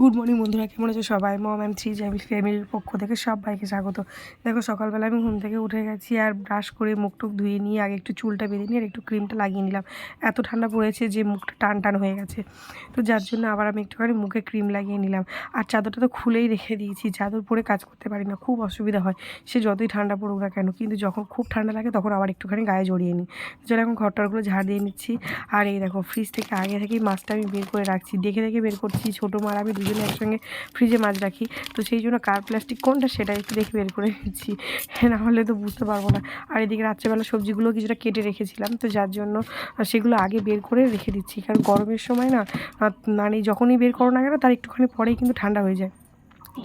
Good morning বন্ধুরা। কেমন আছে সবাই? মম অ্যান্ড থ্রি জ্যামি ফ্যামিলির পক্ষ থেকে সব সবাইকে স্বাগত। দেখো, সকালবেলা আমি ঘুম থেকে উঠে গেছি আর ব্রাশ করে মুখ টুক ধুয়ে নিয়ে আগে একটু চুলটা বেঁধে নিয়ে আর একটু ক্রিমটা লাগিয়ে নিলাম। এত ঠান্ডা পড়েছে যে মুখটা টান টান হয়ে গেছে। তো যার জন্য আবার আমি একটুখানি মুখে ক্রিম লাগিয়ে নিলাম। আর চাদরটা তো খুলেই রেখে দিয়েছি। চাদর পরে কাজ করতে পারি না। খুব অসুবিধা হয়। সে যতই ঠান্ডা পড়ুক না কেন, কিন্তু যখন খুব ঠান্ডা লাগে তখন আবার একটুখানি গায়ে জড়িয়ে নিই। চলো, এখন ঘরটারগুলো ঝাড় দিয়ে নিচ্ছি। আর এই দেখো ফ্রিজ থেকে আগে থেকেই মাছটা আমি বের করে রাখছি। দেখে দেখে বের করছি। ছোটো মার আমি দুজনে একসঙ্গে ফ্রিজে মাছ রাখি। তো সেই জন্য কার প্লাস্টিক কোনটা সেটা একটু দেখে বের করে নিচ্ছি। না হলে তো বুঝতে পারব না। আর এদিকে রাত্রেবেলা সবজিগুলো কিছুটা কেটে রেখেছিলাম, তো যার জন্য সেগুলো আগে বের করে রেখে দিচ্ছি। কারণ গরমের সময় না মানে যখনই বের করো না কেন, তার একটুখানি পরেই কিন্তু ঠান্ডা হয়ে যায়।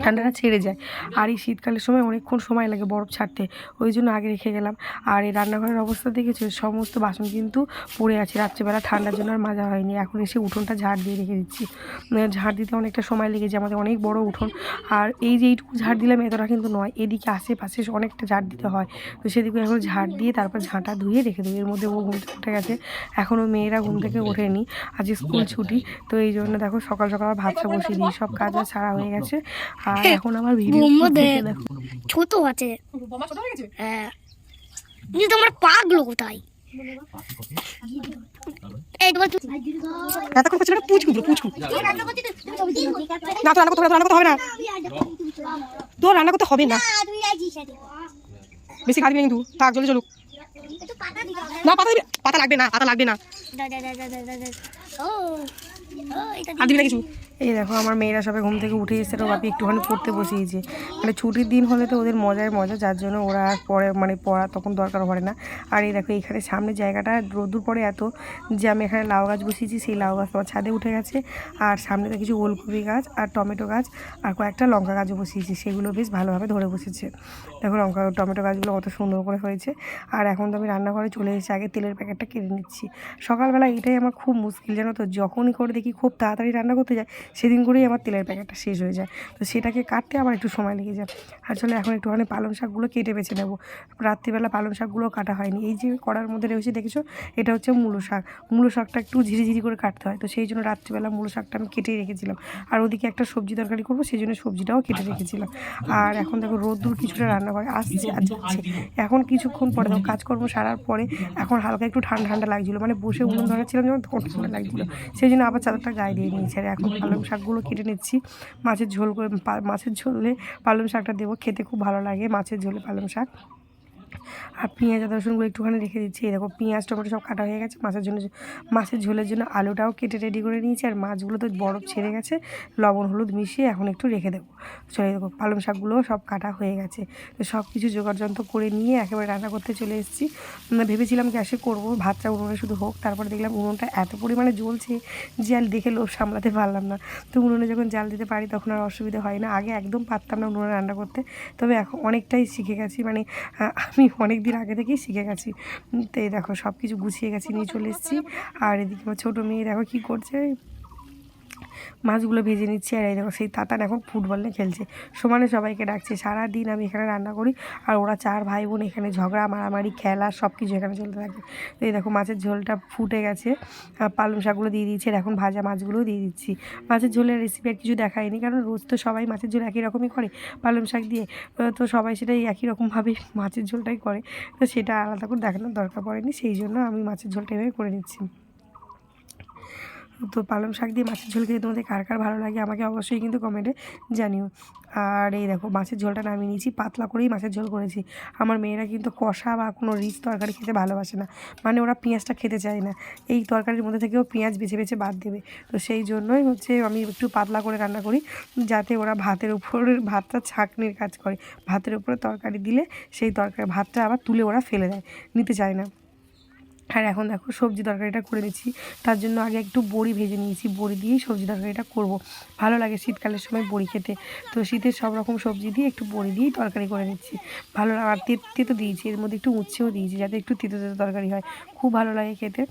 ঠান্ডাটা ছেড়ে যায়। আর এই শীতকালের সময় অনেকক্ষণ সময় লাগে বরফ ছাড়তে। ওই জন্য আগে রেখে গেলাম। আর এই রান্নাঘরের অবস্থা দেখেছ? সমস্ত বাসন কিন্তু পড়ে আছে। রাত্রেবেলা ঠান্ডার জন্য আর মাজা হয়নি। এখন এসে উঠোনটা ঝাড় দিয়ে রেখে দিচ্ছি। মানে ঝাড় দিতে অনেকটা সময় লেগেছে। আমাদের অনেক বড় উঠোন। আর এই যে এইটুকু ঝাড় দিলাম, এতটা কিন্তু নয়। এদিকে আশেপাশে অনেকটা ঝাড় দিতে হয়। তো সেদিকে এখন ঝাড় দিয়ে তারপর ঝাঁটা ধুয়ে রেখে দেবো। এর মধ্যে ও ঘুম উঠে গেছে। এখনও মেয়েরা ঘুম থেকে ওঠেনি। আজ স্কুল ছুটি। তো এই জন্য দেখো সকাল সকাল ভাতটা বসিয়ে দিই সব কাজ আর ছাড়া হয়ে গেছে। আর এখন আমার ভিডিও। দেখো। ছোট আছে। হ্যাঁ তোমার পাগলো কোথায়? তোর রান্না করতে হবে না বেশি কিন্তু থাক চলে চলুক। না পাতা পাতা লাগবে না পাতা লাগবে না। আর দিবি না কিছু? এই দেখো, আমার মেয়েরা সবাই ঘুম থেকে উঠে এসে তো বাপি একটুখানি পড়তে বসিয়েছে। মানে ছুটির দিন হলে তো ওদের মজায় মজা, যার জন্য ওরা আর পরে মানে পড়া তখন দরকার পড়ে না। আর এই দেখো, এখানে সামনে জায়গাটা, রোদ্দুর পরে এত যে আমি এখানে লাউ গাছ বসিয়েছি, সেই লাউ গাছ আমার ছাদে উঠে গেছে। আর সামনে তো কিছু ওলকপি গাছ আর টমেটো গাছ আর কয়েকটা লঙ্কা গাছও বসিয়েছি, সেগুলো বেশ ভালোভাবে ধরে বসেছে। দেখো, লঙ্কা টমেটো গাছগুলো কত সুন্দর করে হয়েছে। আর এখন তো আমি রান্নাঘরে চলে এসেছি আগে তেলের প্যাকেটটা কেটে নিচ্ছি। সকালবেলা এটাই আমার খুব মুশকিল, জানো তো? যখনই করে দেখি খুব তাড়াতাড়ি রান্না করতে যায় সেদিন করেই আমার তেলের প্যাকেটটা শেষ হয়ে যায়। তো সেটাকে কাটতে আবার একটু সময় লেগে যায়। আসলে এখন একটুখানি পালং শাকগুলো কেটে বেছে নেব। রাত্রিবেলা পালং শাকগুলো কাটা হয়নি। এই যে কড়ার মধ্যে রয়েছে, দেখেছ? এটা হচ্ছে মূলো শাক। মূলো শাকটা একটু ঝিরিঝিরি করে কাটতে হয়। তো সেই জন্য রাত্রিবেলা মূলো শাকটা আমি কেটেই রেখেছিলাম। আর ওদিকে একটা সবজি তরকারি করব, সেই জন্য সবজিটাও কেটে রেখেছিলাম। আর এখন দেখো, রোদ্দুর কিছুটা রান্না করে আসছে আর যাচ্ছে এখন কিছুক্ষণ পরে দেখো, কাজকর্ম সারার পরে এখন হালকা একটু ঠান্ডা ঠান্ডা লাগছিল। মানে বসে উনুন ধরেছিলাম যখন তখন ঠান্ডা লাগছিল। সেই জন্য আবার চাদরটা গায়ে দিয়ে নিয়েছে। আর এখন পালং শাকগুলো কেটে নিচ্ছি। মাছের ঝোল করে মাছের ঝোলে পালং শাকটা দেবো, খেতে খুব ভালো লাগে মাছের ঝোলে পালং শাক। আর পেঁয়াজ আদা রসুনগুলো একটুখানি রেখে দিচ্ছি। এই দেখো, পেঁয়াজ, টমেটো সব কাটা হয়ে গেছে। মাছের জন্য মাছের ঝোলের জন্য আলুটাও কেটে রেডি করে নিয়েছি। আর মাছগুলো তো বরফ ছেড়ে গেছে, লবণ, হলুদ মিশিয়ে এখন একটু রেখে দেবো। চলে দেখো, পালং শাকগুলোও সব কাটা হয়ে গেছে। তো সব কিছু জোগাড় যন্ত্র করে নিয়ে একেবারে রান্না করতে চলে এসেছি। ভেবেছিলাম গ্যাসে করব, ভাতটা উনুনে শুধু হোক, তারপরে দেখলাম উনুনটা এত পরিমাণে জ্বলছে যে আর দেখে লোভ সামলাতে পারলাম না। তো উনুনে যখন জাল দিতে পারি তখন আর অসুবিধা হয় না। আগে একদম পারতাম না উনুনে রান্না করতে। তবে এখন অনেকটাই শিখে গেছি। মানে আমি অনেক দিন আগে থেকেই শিখে গেছি। তো এই দেখো সব কিছু গুছিয়ে গেছি, নিয়ে চলে এসেছি। আর এদিকে ছোটো মেয়ে দেখো কী করছে। মাছগুলো ভেজে নিচ্ছি আর এই দেখো সেই তাতান এখন ফুটবল নিয়ে খেলছে। সমানে সবাইকে ডাকছে সারা দিন আমি এখানে রান্না করি আর ওরা চার ভাই বোন এখানে ঝগড়া, মারামারি, খেলা সব কিছু এখানে চলতে থাকে। তো এই দেখো মাছের ঝোলটা ফুটে গেছে পালং শাকগুলো দিয়ে আর এখন ভাজা মাছগুলোও দিয়ে দিচ্ছি। মাছের ঝোলের রেসিপি আর কিছু দেখায়নি কারণ রোজ তো সবাই মাছের ঝোল একই রকমই করে পালং শাক দিয়ে। তো সবাই সেটাই একই রকমভাবে মাছের ঝোলটাই করে। তো সেটা আলাদা করে দেখানোর দরকার পড়েনি, সেই জন্য আমি মাছের ঝোলটা এভাবে করে নিচ্ছি। তো পালং শাক দিয়ে মাছের ঝোল খেতে তোমাদের কার কার ভালো লাগে আমাকে অবশ্যই কিন্তু কমেন্টে জানিও। আর এই দেখো, মাছের ঝোলটা নামিয়ে নিয়েছি, পাতলা করেই মাছের ঝোল করেছি। আমার মেয়েরা কিন্তু কষা বা কোনো রিচ তরকারি খেতে ভালোবাসে না। মানে ওরা পেঁয়াজটা খেতে চায় না। এই তরকারির মধ্যে থেকেও পেঁয়াজ বেছে বেছে বাদ দেবে। তো সেই জন্যই হচ্ছে আমি একটু পাতলা করে রান্না করি, যাতে ওরা ভাতের উপর, ভাতটা ছাঁকনির কাজ করে। ভাতের উপরে তরকারি দিলে সেই তরকারি, ভাতটা আবার তুলে ওরা ফেলে দেয়, নিতে চায় না। আর এখন দেখো সবজি তরকারিটা করে নিচ্ছি তার জন্য আগে একটু বড়ি ভেজে নিয়েছি। বড়ি দিয়েই সবজি তরকারিটা করব। ভালো লাগে শীতকালের সময় বড়ি খেতে। তো শীতের সব রকম সবজি দিয়ে একটু বড়ি দিয়েই তরকারি করে নিচ্ছি। ভালো আর তেতো দিয়েছি। এর মধ্যে একটু উচ্ছেও দিয়েছি যাতে একটু তেতো তেতো তরকারি হয়। খুব ভালো লাগে খেতে।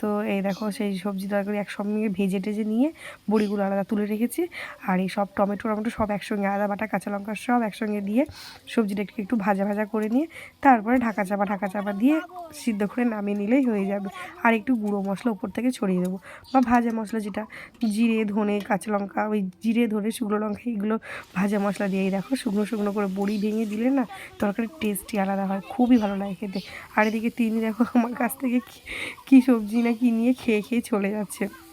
তো এই দেখো সেই সবজি তরকারি একসঙ্গে ভেজে টেজে নিয়ে বড়িগুলো আলাদা তুলে রেখেছি। আর এই সব টমেটো টমেটো সব একসঙ্গে, আদা বাটা, কাঁচা লঙ্কা সব একসঙ্গে দিয়ে সবজিটা একটু ভাজা ভাজা করে নিয়ে তারপরে ঢাকা চাপা ঢাকা চাপা দিয়ে সিদ্ধ করে নামিয়ে নিচ্ছি। নিলেই হয়ে যাবে। আর একটু গুঁড়ো মশলা উপর থেকে ছড়িয়ে দেবো। বা ভাজা মশলা যেটা, জিরে, ধনে, কাঁচা লঙ্কা, ওই জিরে, ধনে, শুকনো লঙ্কা এগুলো ভাজা মশলা দিয়েই দেখো শুকনো শুকনো করে বড়ি ভেঙে দিলে না, তরকারির টেস্টই আলাদা হয়। খুবই ভালো লাগে খেতে। আর এদিকে তিনি দেখো আমার কাছ থেকে কি- কী সবজি না কী নিয়ে খেয়ে খেয়ে চলে যাচ্ছে।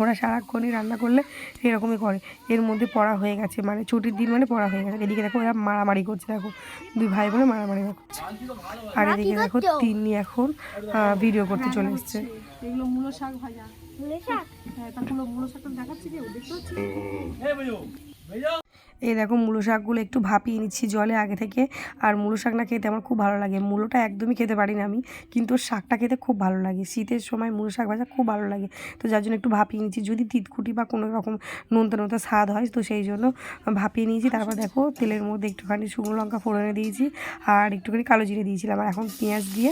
ওরা সারাক্ষণই রান্না করলে এরকমই করে। এর মধ্যে পড়া হয়ে গেছে মানে ছুটির দিন মানে পড়া হয়ে গেছে। এদিকে দেখো ওরা মারামারি করছে দেখো। দুই ভাই বলে মারামারি করছে। আর এদিকে দেখো তিনি এখন ভিডিও করতে চলে এসছে। এগুলো মূলো শাক ভাজা। মূলো শাক? হ্যাঁ তারপরে মূলো শাকটা দেখাচ্ছি দেখতে পাচ্ছি এই দেখো মূলো শাকগুলো একটু ভাপিয়ে নিচ্ছি জলে আগে থেকে। আর মূলো শাক না খেতে আমার খুব ভালো লাগে। মূলোটা একদমই খেতে পারি না আমি, কিন্তু শাকটা খেতে খুব ভালো লাগে। শীতের সময় মূলো শাক ভাজা খুব ভালো লাগে। তো যার জন্য একটু ভাপিয়ে নিচ্ছি। যদি তিতকুটি বা কোনো রকম নোনতা নোনতা স্বাদ হয়, তো সেই জন্য ভাপিয়ে নিয়েছি। তারপর দেখো তেলের মধ্যে একটুখানি শুকনো লঙ্কা ফোড়নে দিয়েছি আর একটুখানি কালো জিরে দিয়েছিলাম। আর এখন পেঁয়াজ দিয়ে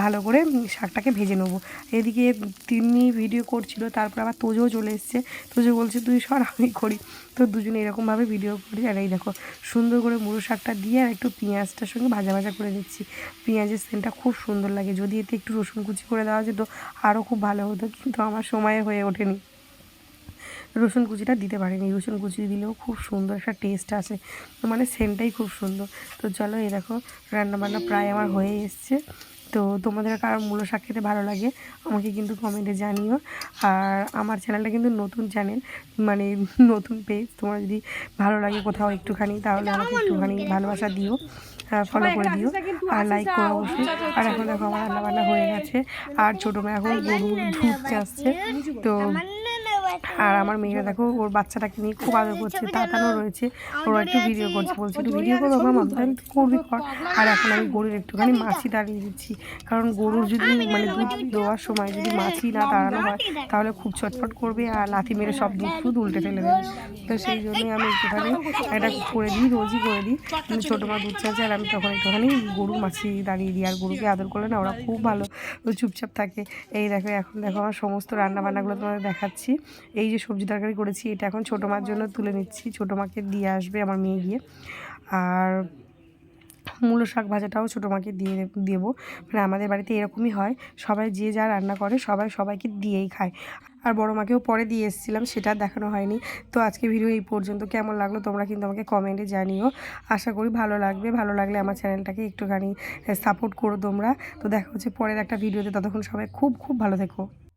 ভালো করে শাকটাকে ভেজে নেব। এদিকে তিনি ভিডিও করছিল, তারপর আবার তোজও চলে এসছে। তোজো বলছে, তুই সর আমি করি। তো দুজনে এরকমভাবে ভিডিও করি, আর এই দেখো সুন্দর করে মুড়ো শাকটা দিয়ে আর একটু পেঁয়াজটার সঙ্গে ভাজা ভাজা করে দিচ্ছি। পেঁয়াজের সেন্টটা খুব সুন্দর লাগে, যদি এতে একটু রসুন কুচি করে দেওয়া যেত আরও খুব ভালো হতো, কিন্তু আমার সময় হয়ে ওঠেনি। রসুন কুচিটা দিতে পারিনি, রসুন কুচি দিলেও খুব সুন্দর একটা টেস্ট আসে মানে সেন্টটাই খুব সুন্দর। তো চলো এই দেখো, রান্নাবান্না প্রায় আমার হয়ে এসছে। তো তোমাদের কার মূল শাক খেতে ভালো লাগে আমাকে কিন্তু কমেন্টে জানিও। আর আমার চ্যানেলটা কিন্তু নতুন চ্যানেল মানে নতুন পেজ তোমার যদি ভালো লাগে কোথাও একটুখানি তাহলে আমাকে একটুখানি ভালোবাসা দিও ফলো করে দিও আর লাইক করো অবশ্যই। আর এখন দেখো আমার রান্নাবান্না হয়ে গেছে আর ছোটো মেয়ে এখন গরু ধুতে আসছে তো আর আমার মেয়েরা দেখো, ওর বাচ্চাটাকে নিয়ে খুব আদর করছে তাতানো রয়েছে। ওরা একটু ভিডিও করছে, বলছে একটু ভিডিও করব আমার মাম তুই করবি, কর। আর এখন আমি গরুর একটুখানি মাছি দাঁড়িয়ে দিচ্ছি। কারণ গরুর যদি মানে দুধ দেওয়ার সময় যদি মাছি না দাঁড়ানো হয়, তাহলে খুব ছটফট করবে আর লাথি মেরে সব দুধ ফুদ উল্টে ফেলে দেবে। তো সেই জন্যই আমি একটুখানি এটা করে দিই, রোজই করে দিই। ছোটো মা দুধ চাচ্ছে আর আমি তখন একটুখানি গরুর মাছি দাঁড়িয়ে দিই। আর গরুকে আদর করলে না ওরা খুব ভালো চুপচাপ থাকে। এই দেখো, এখন দেখো আমার সমস্ত রান্না বান্নাগুলো তোমাদের দেখাচ্ছি। এই যে সবজি তরকারি করেছি, এটা এখন ছোটো মার জন্য তুলে নিচ্ছি। ছোটো মাকে দিয়ে আসবে আমার মেয়ে গিয়ে। আর মূলো শাক ভাজাটাও ছোটো মাকে দিয়ে দেবো। মানে আমাদের বাড়িতে এরকমই হয়, সবাই যে যা রান্না করে সবাই সবাইকে দিয়েই খায়। আর বড় মাকেও পরে দিয়ে এসেছিলাম, সেটা দেখানো হয়নি। তো আজকে ভিডিও এই পর্যন্ত। কেমন লাগল তোমরা কিন্তু আমাকে কমেন্টে জানিও। আশা করি ভালো লাগবে। ভালো লাগলে আমার চ্যানেলটাকে একটুখানি সাপোর্ট করো তোমরা। তো দেখা হচ্ছে পরের একটা ভিডিওতে। ততক্ষণ সবাই খুব খুব ভালো থেকো।